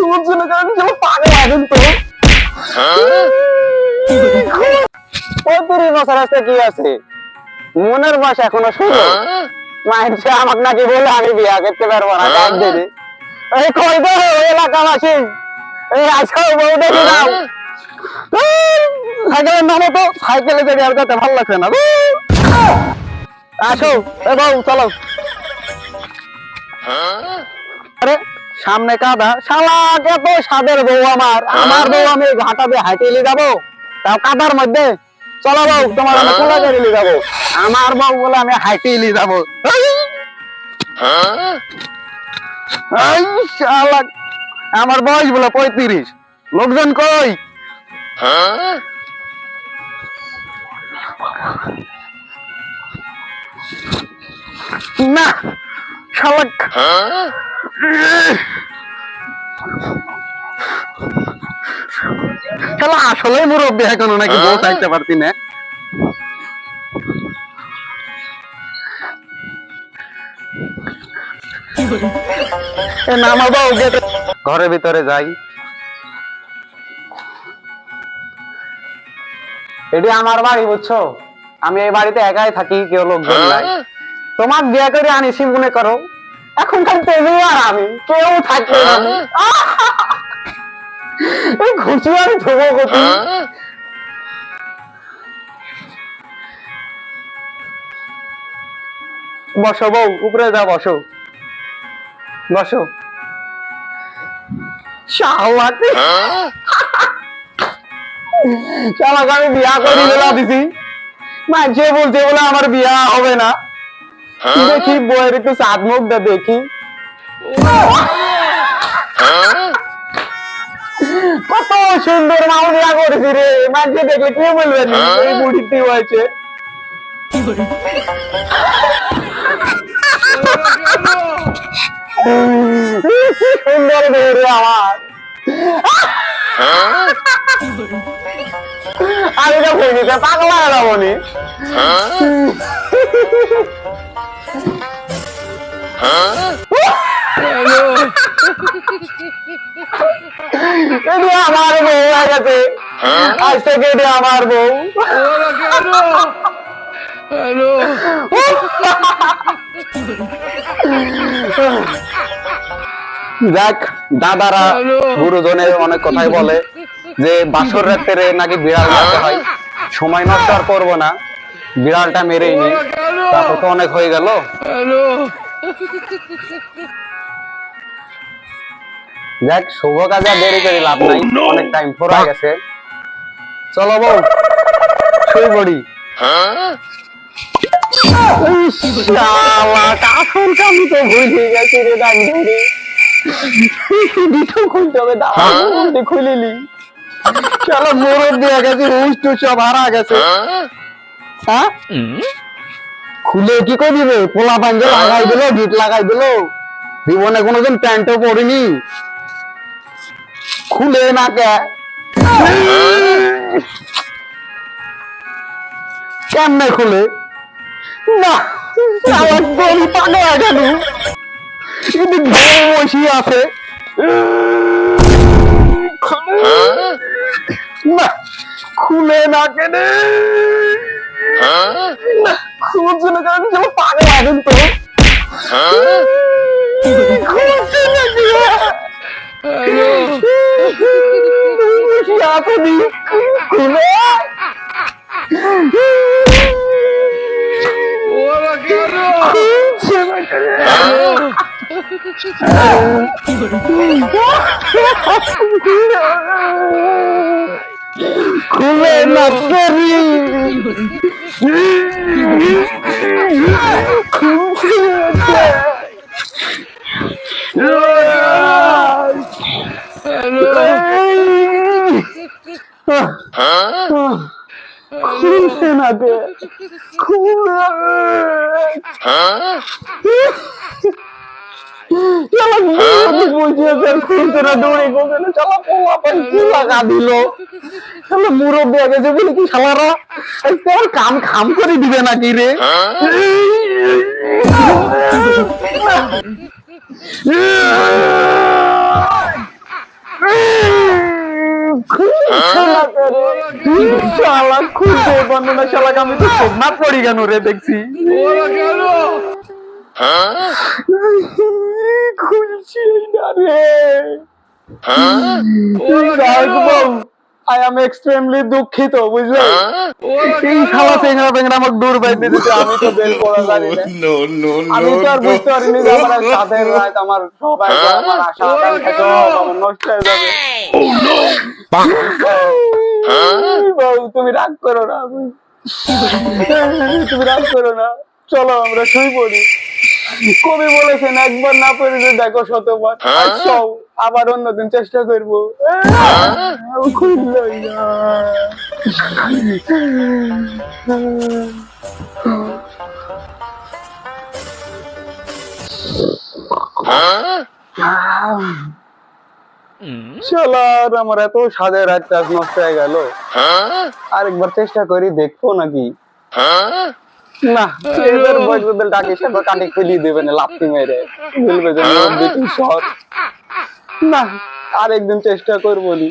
খুঁজছিল কারণ কেউ পাগল আছেন তো? পঁয়ত্রিশ বছর আছে কি আছে? মনের বয়স এখনও শুরু মাইনছে আমাকে নাকি বলে আমি বিয়া করতে পারব না কাজ দেবে। এই কই গো এলাকাবাসী? এই আজকে বউ দেখে যাও সাইকেলের নামো তো, সাইকেলে চড়ে আর করতে ভালো লাগছে না। আসো, এ বউ, চলো। আরে সামনে কাদা, শালা কত সাদের বউ আমার? আমার বউ আমি ঘাটা দিয়ে নিয়ে যাব। তাও কাদার মধ্যে? চলো বউ, তোমার আমি কোলা নিয়ে যাব। আমার বউ বলে আমি হাইটে নিয়ে যাব। আমার বয়স বলে পঁয়ত্রিশ। লোকজন কই? না শালা শালা আসলেই মুরব্বী এখনও নাকি বউ থাকতে পারতি না। ঘরের ভিতরে যাই। এটি আমার বাড়ি বুঝছ? আমি এই বাড়িতে একাই থাকি কেউ লোকজন নাই। তোমার বিয়ে করে আনিসি মনে করো। এখন খালি তুমি আর আমি কেউ না! এই ঘুষি আমি ধুবো কোথায়? বসো বউ উপরে যা বসো। বসো। শালাকে শালাকে আমি বিয়া করে দিলা দিছি। মাঝে বলছে বলে আমার বিয়া হবে না। দেখি বইয়ের একটু সাত মুখটা দেখি। কত সুন্দর মাও বিয়া করেছি রে মাঝে দেখলে কি বলবেন এই বুড়িতে হয়েছে। সুন্দর রে আমার। আমি তো ভেঙেছে পাগলা এটি আমার বউ হয়ে আজ থেকে এটি আমার বউ। যাক দাদারা গুরুজনের অনেক কথাই বলে যে বাসর রাত্রে নাকি বিড়াল হয়। সময় নষ্ট আর করব না। বিড়ালটা মেরেই নি। তারপর তো অনেক হয়ে গেল। যাক শুভ কাজে আর দেরি করে লাভ নাই। অনেক টাইম ফুরা গেছে। চলো বউ শুই পড়ি। কাফন কামি তো ভুলে গেছি রে ডাক ধরে। দুটো খুলতে হবে দাঁড়া খুলিলি। চলো মোরব দিয়ে গেছে হুস টুস সব হারা গেছে। হ্যাঁ? খুলে কি করে দিবে পোলা পাঞ্জে লাগাই দিলো গিট লাগাই দিলো। জীবনে কোনোদিন প্যান্টও পরিনি। খুলে না কে কেমনে খুলে? না আমার পাগল কিন্তু আছে। না খুলে না কেন খুলছে না কারণ কেউ পাগল আছেন তো খুলে না খুলছে না কে খুলে চলো না দৌড়ে না পোলা পাই কি লাগা দিল? চলো মুরব্বী আগে যে বলি কি শালারা তোর কাম খাম করে দিবে নাকি রে? শালা করে। শালা খুলতে বর্ণনা শালাকে আমি তো না পড়ি কেন রে দেখছি? খুলছি না রে আই এম এক্সট্রিমলি দুঃখিত বুঝলে? এই শালা চেংড়া পেংড়া আমাকে দূর বাইতে দিতে আমি তো বের করা জানি না। no, no, আমি তো আর বুঝতে পারিনি যে আমার আর রাত আমার সবাই আমার আশা আকাঙ্ক্ষা সব আমার নষ্ট হয়ে যাবে। বাবু তুমি রাগ করো না তুমি রাগ করো না। চলো আমরা শুই পড়ি। কবি বলেছেন একবার না পড়ে দেখো শতবার। আচ্ছা আবার অন্যদিন চেষ্টা করব। খুললই না। শালার আমার এত সাদের আজ নষ্ট হয়ে গেল। আরেকবার চেষ্টা করি দেখব নাকি। না এবার বৈদ্যুতের ডাকে সে আবার কাটে খুলিয়ে দেবে না লাপ্তি মেরে। বলবে যে নিয়ম বিধি না আরেকদিন চেষ্টা করব নি।